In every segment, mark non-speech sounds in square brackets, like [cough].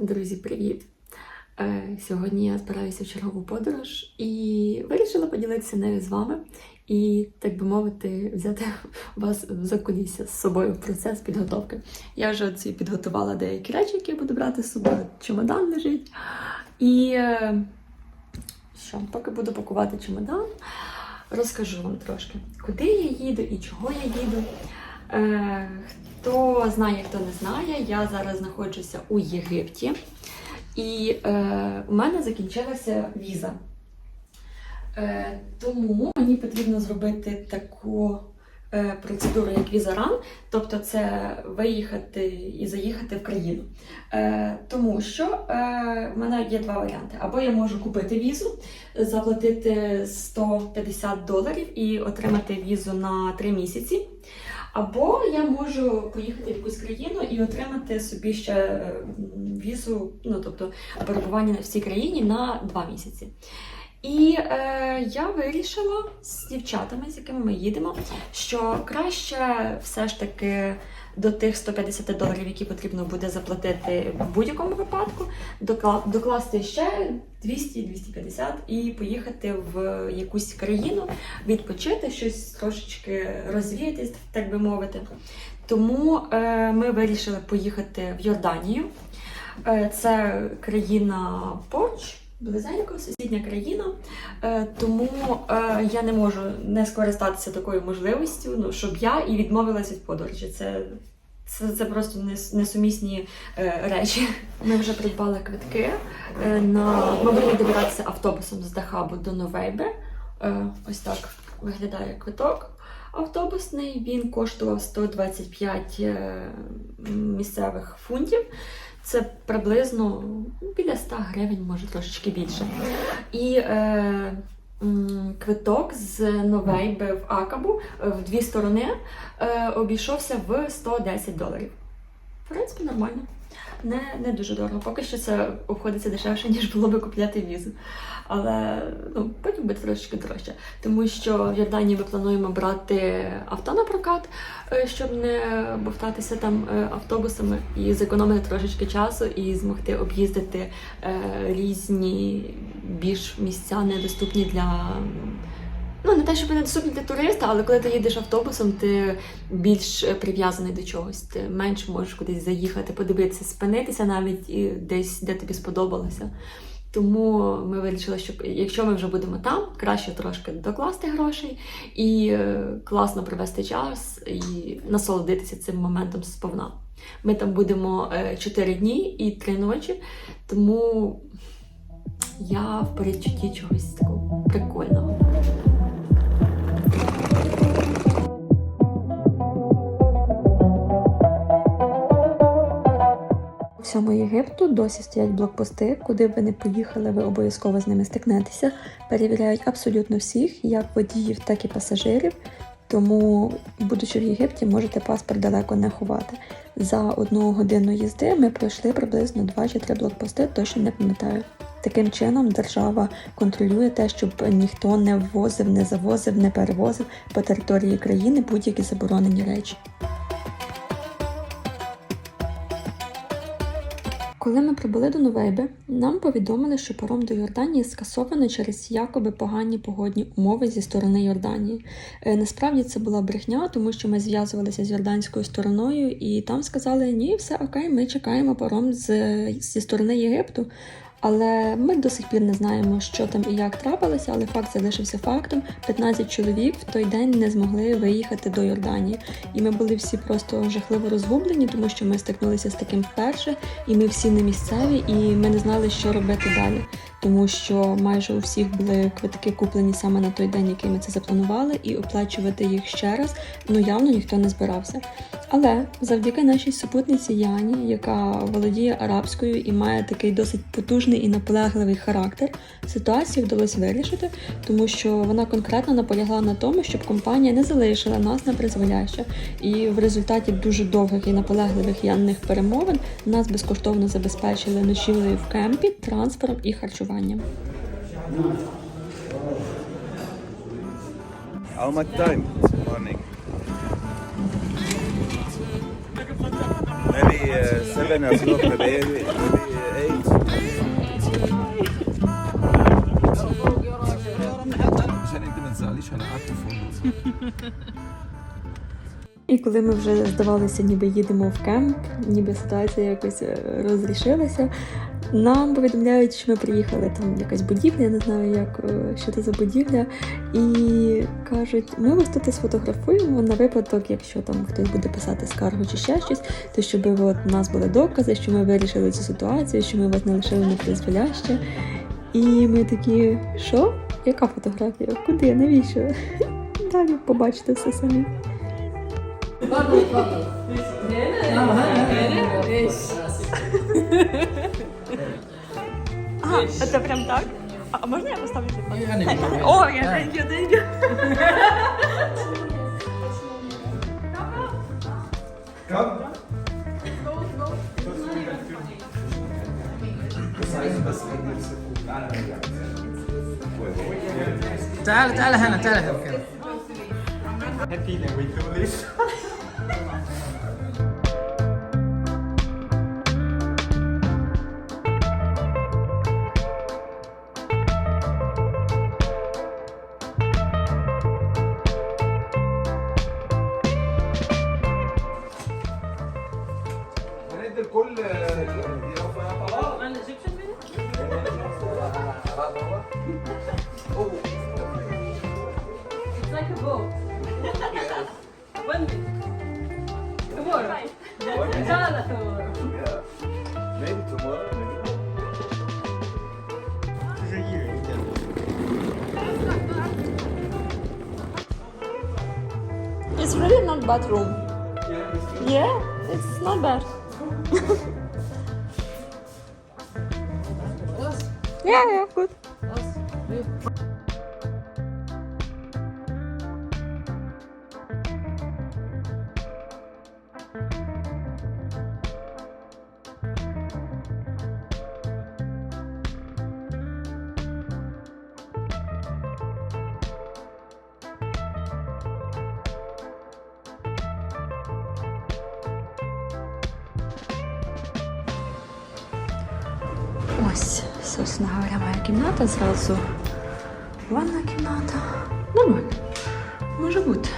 Друзі, привіт! Е, Сьогодні я збираюся в чергову подорож і вирішила поділитися нею з вами і, так би мовити, взяти [laughs] вас в закулісся з собою в процес підготовки. Я вже ці підготувала деякі речі, які буду брати з собою. Чемодан лежить. І е, що, поки буду пакувати чемодан, розкажу вам трошки, куди я їду і чого я їду. Е, Хто знає, хто не знає, я зараз знаходжуся у Єгипті, і е, у мене закінчилася віза. Е, тому мені потрібно зробити таку е, процедуру, як візаран, тобто це виїхати і заїхати в країну. Е, тому що е, в мене є два варіанти: або я можу купити візу, заплатити 150 доларів і отримати візу на 3 місяці. Або я можу поїхати в якусь країну і отримати собі ще е, візу, ну тобто перебування в цій країні на два місяці. І е, я вирішила з дівчатами, з якими ми їдемо, що краще все ж таки до тих 150 доларів, які потрібно буде заплатити в будь-якому випадку, докла- докласти ще 200-250 і поїхати в якусь країну, відпочити, щось трошечки розвіятись, так би мовити. Тому е, ми вирішили поїхати в Йорданію. Е, це країна Порч. Близенько, сусідня країна, Е, тому е, я не можу не скористатися такою можливістю, ну щоб я і відмовилася від подорожі. Це, це, це просто несумісні е, речі. Ми вже придбали квитки. На ми будемо добиратися автобусом з Дахабу до Новейби. Ось так виглядає квиток. Автобусний він коштував 125 е, місцевих фунтів. Це приблизно ну, біля 100 гривень, може трошечки більше. І е, квиток з Новейби в Акабу е, в дві сторони е, обійшовся в 110 доларів. В принципі, нормально. Не, не дуже дорого. Поки що це обходиться дешевше, ніж було би купляти візу. Але ну, потім буде трошечки дорожче. Тому що в Йорданії ми плануємо брати авто на прокат, е, щоб не бовтатися там е, автобусами і зекономити трошечки часу і змогти об'їздити е, різні більш місця недоступні для. Ну, не те, щоб недоступні для туриста, але коли ти їдеш автобусом, ти більш е, прив'язаний до чогось. Ти менше можеш кудись заїхати, подивитися, спинитися навіть і десь, де тобі сподобалося. Тому ми вирішили, що якщо ми вже будемо там, краще трошки докласти грошей і е, класно провести час і насолодитися цим моментом сповна. Ми там будемо 4 дні і 3 ночі, тому я в передчутті чогось такого прикольного. Всьому Єгипту досі стоять блокпости, куди б ви не поїхали, ви обов'язково з ними стикнетеся. Перевіряють абсолютно всіх, як водіїв, так і пасажирів. Тому, будучи в Єгипті, можете паспорт далеко не ховати. За одну годину їзди ми пройшли приблизно 2 чи 3 блокпости, точно не пам'ятаю. Таким чином, держава контролює те, щоб ніхто не ввозив, не завозив, не перевозив по території країни будь-які заборонені речі. Коли ми прибули до Новейби, нам повідомили, що паром до Йорданії скасовано через якоби погані погодні умови зі сторони Йорданії. Е, Насправді це була брехня, тому що ми зв'язувалися з йорданською стороною, і там сказали: ні, все окей, ми чекаємо паром з, зі сторони Єгипту. Але ми до сих пір не знаємо, що там і як трапилося, але факт залишився фактом. 15 чоловік в той день не змогли виїхати до Йорданії. І ми були всі просто жахливо розгублені, тому що ми стикнулися з таким вперше, і ми всі не місцеві, і ми не знали, що робити далі. Тому що майже у всіх були квитки куплені саме на той день, який ми це запланували, і оплачувати їх ще раз ну явно ніхто не збирався. Але завдяки нашій супутниці Яні, яка володіє арабською і має такий досить потужний і наполегливий характер, ситуацію вдалося вирішити, тому що вона конкретно наполягла на тому, щоб компанія не залишила нас на призволяще. І в результаті дуже довгих і наполегливих янних перемовин нас безкоштовно забезпечили ночівлею в кемпі, транспортом і харчуванням споживання. How much time this morning? Maybe uh, seven o'clock, maybe eight. عشان انت ما تزعليش انا قاعد في الفندق І коли ми вже здавалося, ніби їдемо в кемп, ніби ситуація якось розрішилася, нам повідомляють, що ми приїхали там якась будівля, я не знаю, як е, що це за будівля, і кажуть, ми вас тут сфотографуємо на випадок, якщо там хтось буде писати скаргу чи ще щось, то щоб от у нас були докази, що ми вирішили цю ситуацію, що ми вас не лишили на призволяще. І ми такі, що? Яка фотографія? Куди? Навіщо? [laughs] Далі побачите все самі. А, це прям так? А можна я поставлю телефон? О, я thank you, thank you. Come. تعال تعال هنا تعال هنا كده هندي Maybe tomorrow. maybe. It's really not bad room. Yeah, it's not bad. [laughs] yeah, yeah, good. Ось, собственно говоря, моя кімната зразу. Ванна кімната. Нормально. Може бути.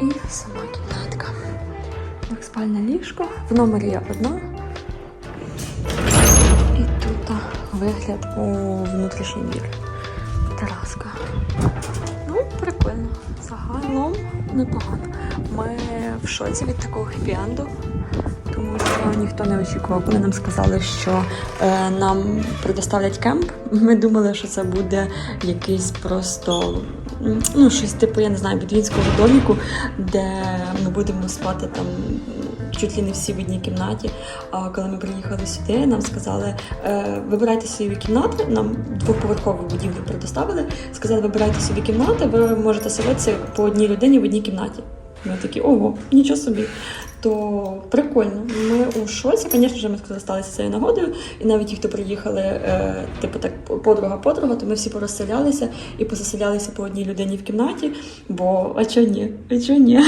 І сама кімнатка. Так, спальне ліжко. В номері я одна. І тут вигляд у внутрішній двір. Тераска. Ну, прикольно. Загалом непогано. Ми в шоці від такого хеппі-енду тому що ніхто не очікував, коли нам сказали, що е, нам предоставлять кемп. [laughs] Ми думали, що це буде якийсь просто ну, щось типу, я не знаю, бідвінського доміку, де ми будемо спати там чуть ли не всі в одній кімнаті. А коли ми приїхали сюди, нам сказали, е, вибирайте собі кімнати. Нам двоповерхову будівлю предоставили. Сказали, вибирайте собі кімнати, ви можете селитися по одній людині в одній кімнаті. Ми такі, ого, нічого собі. То прикольно. Ми у шоці, звісно ж, ми скористалися цією нагодою, і навіть ті, хто приїхали, е, типу так, подруга-подруга, то ми всі порозселялися і позаселялися по одній людині в кімнаті, бо а чого ні? А чого ні?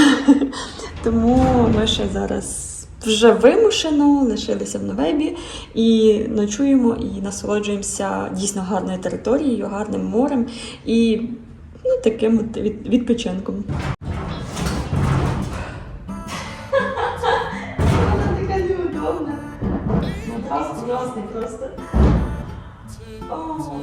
[laughs] Тому ми ще зараз. Вже вимушено лишилися в Новебі і ночуємо і насолоджуємося дійсно гарною територією, гарним морем і ну, таким від, відпочинком. Матрас ужасный просто. О.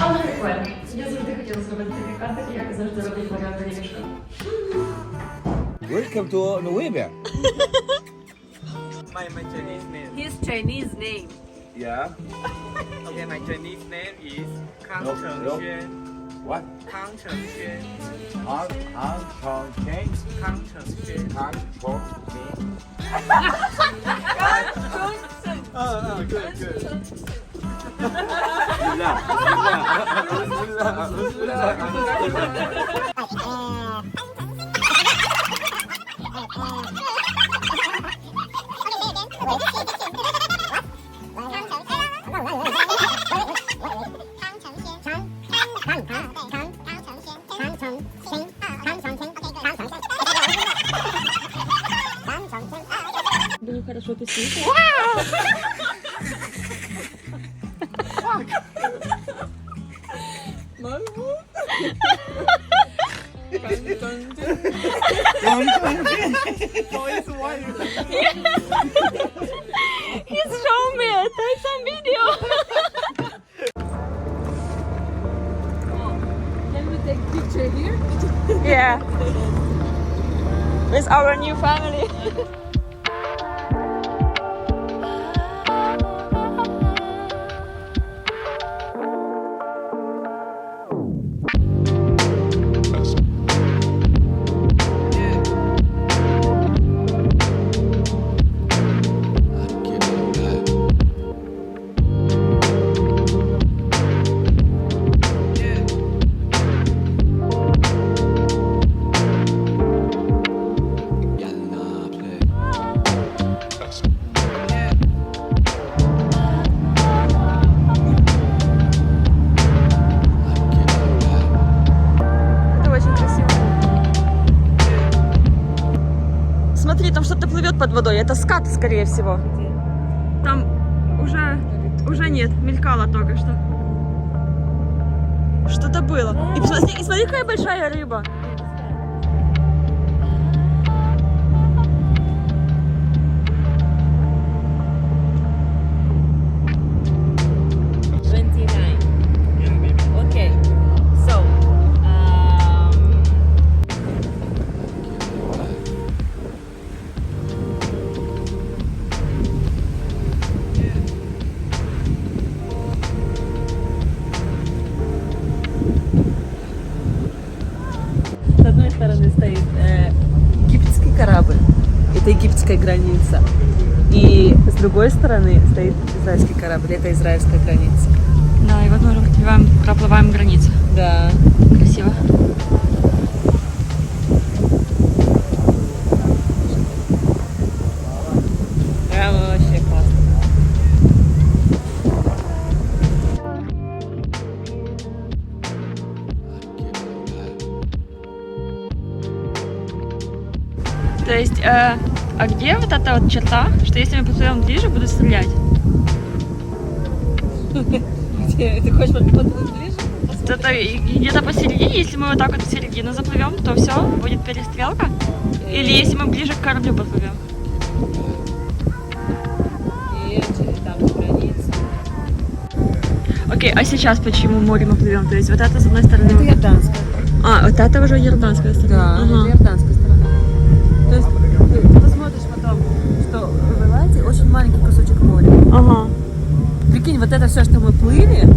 Але прикольно. Я завжди хотіла зробити такий кадр, як завжди робить моя доріжка. Welcome to Nueva. My, my Chinese name. His Chinese name. Yeah. [laughs] Okay, my Chinese name is Kang No, Cheng no. What? Contraction. On, on, contraction. Contraction. Contraction. Contraction. Oh, no, good, good. Wait, wait, wait. Bismillah. Дуже хорошо пісні. He's showing me. Take some video. Can we take picture here? yeah. With our new family. Смотри, там что-то плывет под водой. Это скат, скорее всего. Там уже, уже нет, мелькало только что. Что-то было. И посмотри, и смотри, какая большая рыба. С другой стороны стоит израильский корабль, это израильская граница. Да, и вот мы уже проплываем, проплываем границу. Да. Красиво. Прям вообще классно. То есть, э, а где вот эта вот черта, что если мы подплывем ближе, будут стрелять? Где? Ты хочешь под- подплыть ближе? Где-то посередине, если мы вот так вот в середину заплывем, то все, будет перестрелка. Или если мы ближе к кораблю подплывем. Окей, а сейчас почему море мы плывем? То есть вот это с одной стороны. Это иорданская. А, вот это уже иорданская Да, сторона. это Ага. сторона. То есть ты, ты посмотришь потом, что в Элладе очень маленький кусочек моря. Ага. Прикинь, вот это все, что мы плыли,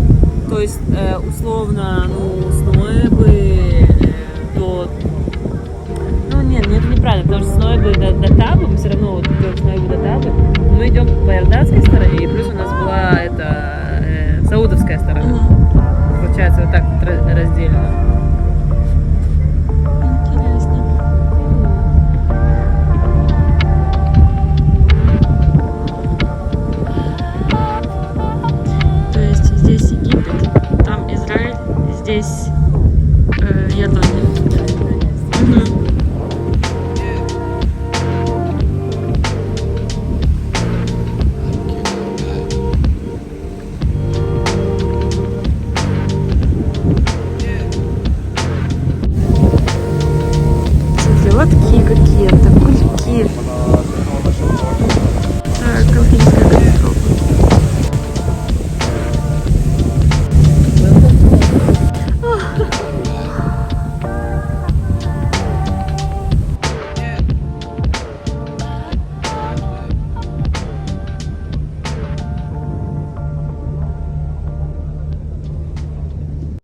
то есть э, условно, ну, с Ноэбы до... Ну, нет, ну, это неправильно, потому что с Ноэбы до, до Табы, мы все равно вот идем с Ноэбы до Табы, мы идем по иорданской стороне, и плюс у нас была это э, саудовская сторона. Ага. Получается, вот так вот разделено. То